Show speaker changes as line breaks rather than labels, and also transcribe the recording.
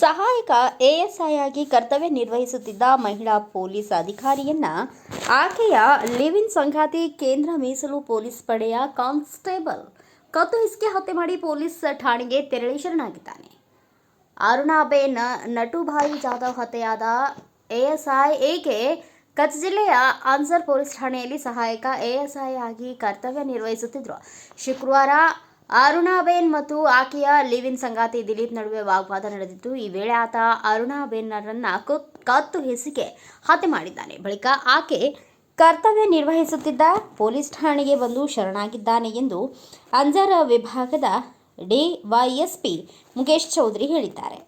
ಸಹಾಯಕ ಎಎಸ್ಐ ಆಗಿ ಕರ್ತವ್ಯ ನಿರ್ವಹಿಸುತ್ತಿದ್ದ ಮಹಿಳಾ ಪೊಲೀಸ್ ಅಧಿಕಾರಿಯನ್ನ ಆಕೆಯ ಲಿವಿನ್ ಸಂಗಾತಿ ಕೇಂದ್ರ ಮೀಸಲು ಪೊಲೀಸ್ ಪಡೆಯ ಕಾನ್ಸ್ಟೇಬಲ್ ಕತ್ತು ಹಿಸ್ಕೆ ಹತ್ಯೆ ಮಾಡಿ ಪೊಲೀಸ್ ಠಾಣೆಗೆ ತೆರಳಿ ಶರಣಾಗಿದ್ದಾನೆ. ಅರುಣಾಬೇನ್ ನಟುಭಾಯಿ ಜಾಧವ್ ಹತ್ಯೆಯಾದ ಎಎಸ್ಐ ಏಕೆ ಕಚ್ ಜಿಲ್ಲೆಯ ಆನ್ಸರ್ ಪೊಲೀಸ್ ಠಾಣೆಯಲ್ಲಿ ಸಹಾಯಕ ಎಎಸ್ಐ ಆಗಿ ಕರ್ತವ್ಯ ನಿರ್ವಹಿಸುತ್ತಿದ್ದರು ಶುಕ್ರವಾರ ಅರುಣಾಬೇನ್ ಮತ್ತು ಆಕೆಯ ಲಿವಿನ್ ಸಂಗಾತಿ ದಿಲೀಪ್ ನಡುವೆ ವಾಗ್ವಾದ ನಡೆದಿತ್ತು ಈ ವೇಳೆ ಆತ ಅರುಣಾಬೇನ್ನರನ್ನ ಕುತ್- ಕತ್ತು ಹೆಸಿಕೆ ಹತ್ಯೆ ಮಾಡಿದ್ದಾನೆ. ಬಳಿಕ ಆಕೆ ಕರ್ತವ್ಯ ನಿರ್ವಹಿಸುತ್ತಿದ್ದ ಪೊಲೀಸ್ ಠಾಣೆಗೆ ಬಂದು ಶರಣಾಗಿದ್ದಾನೆ ಎಂದು ಅಂಜರ ವಿಭಾಗದ ಡಿವೈಎಸ್ಪಿ ಮುಖೇಶ್ ಚೌಧರಿ ಹೇಳಿದ್ದಾರೆ.